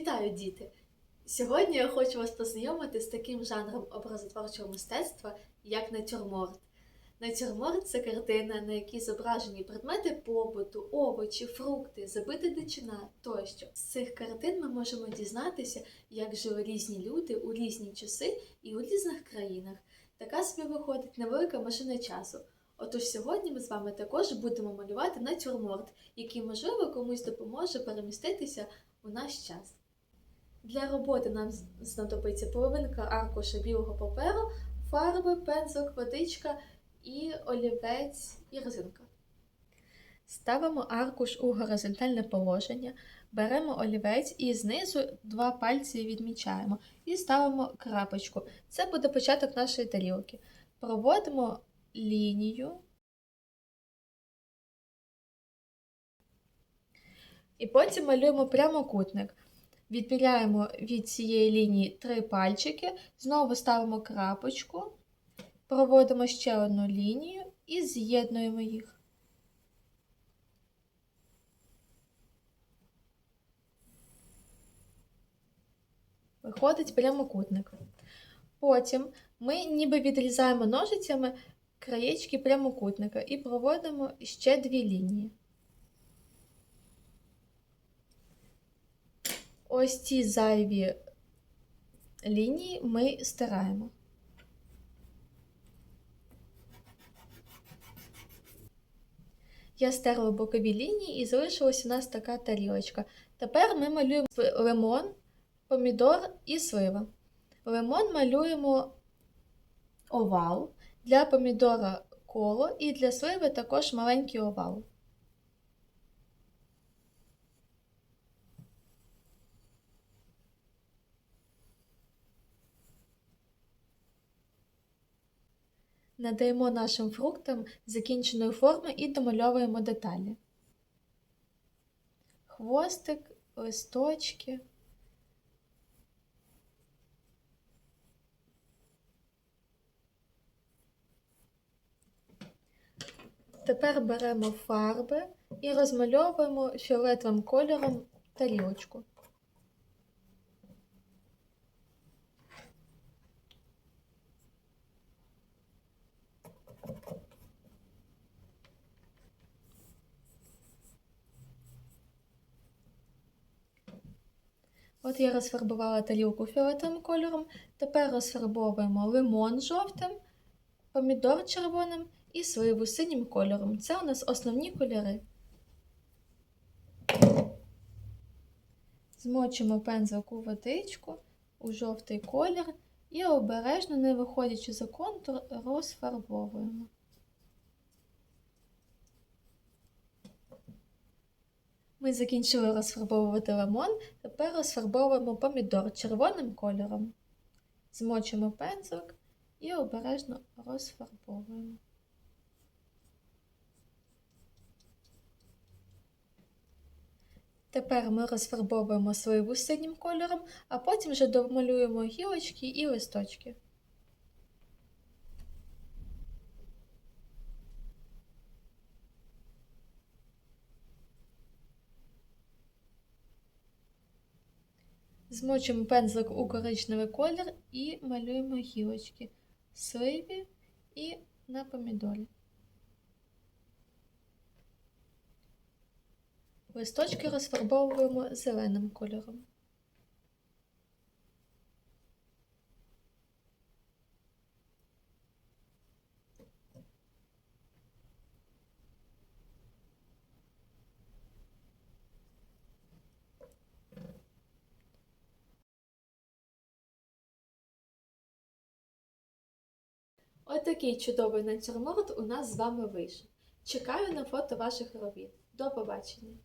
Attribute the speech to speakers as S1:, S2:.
S1: Вітаю, діти! Сьогодні я хочу вас познайомити з таким жанром образотворчого мистецтва, як натюрморт. Натюрморт це картина, на якій зображені предмети побуту, овочі, фрукти, забита дичина тощо. З цих картин ми можемо дізнатися, як жили різні люди у різні часи і у різних країнах. Така собі виходить невелика машина часу. Отож сьогодні ми з вами також будемо малювати натюрморт, який, можливо, комусь допоможе переміститися у наш час. Для роботи нам знадобиться половинка аркуша білого паперу, фарби, пензок, водичка і олівець і резинка. Ставимо аркуш у горизонтальне положення, беремо олівець і знизу два пальці відмічаємо і ставимо крапочку. Це буде початок нашої тарілки. Проводимо лінію. І потім малюємо прямокутник. Відміряємо від цієї лінії три пальчики, знову ставимо крапочку, проводимо ще одну лінію і з'єднуємо їх. Виходить прямокутник. Потім ми ніби відрізаємо ножицями краєчки прямокутника і проводимо ще дві лінії. Ось ці зайві лінії ми стираємо. Я стерла бокові лінії і залишилась у нас така тарілочка. Тепер ми малюємо лимон, помідор і слива. Лимон малюємо овал, для помідора коло і для сливи також маленький овал. Надаємо нашим фруктам закінченої форми і домальовуємо деталі. Хвостик, листочки. Тепер беремо фарби і розмальовуємо фіолетовим кольором тарілочку. От я розфарбувала тарілку фіолетовим кольором. Тепер розфарбовуємо лимон жовтим, помідор червоним і сливу синім кольором. Це у нас основні кольори. Змочимо пензлик у водичку, у жовтий колір і обережно, не виходячи за контур, розфарбовуємо. Ми закінчили розфарбовувати лимон, тепер розфарбовуємо помідор червоним кольором. Змочимо пензлик і обережно розфарбовуємо. Тепер ми розфарбовуємо сливу синім кольором, а потім вже домалюємо гілочки і листочки. Змочимо пензлик у коричневий колір і малюємо гілочки сливі і на помідорі. Листочки розфарбовуємо зеленим кольором. Отакий чудовий натюрморт у нас з вами вийшов. Чекаю на фото ваших робіт. До побачення!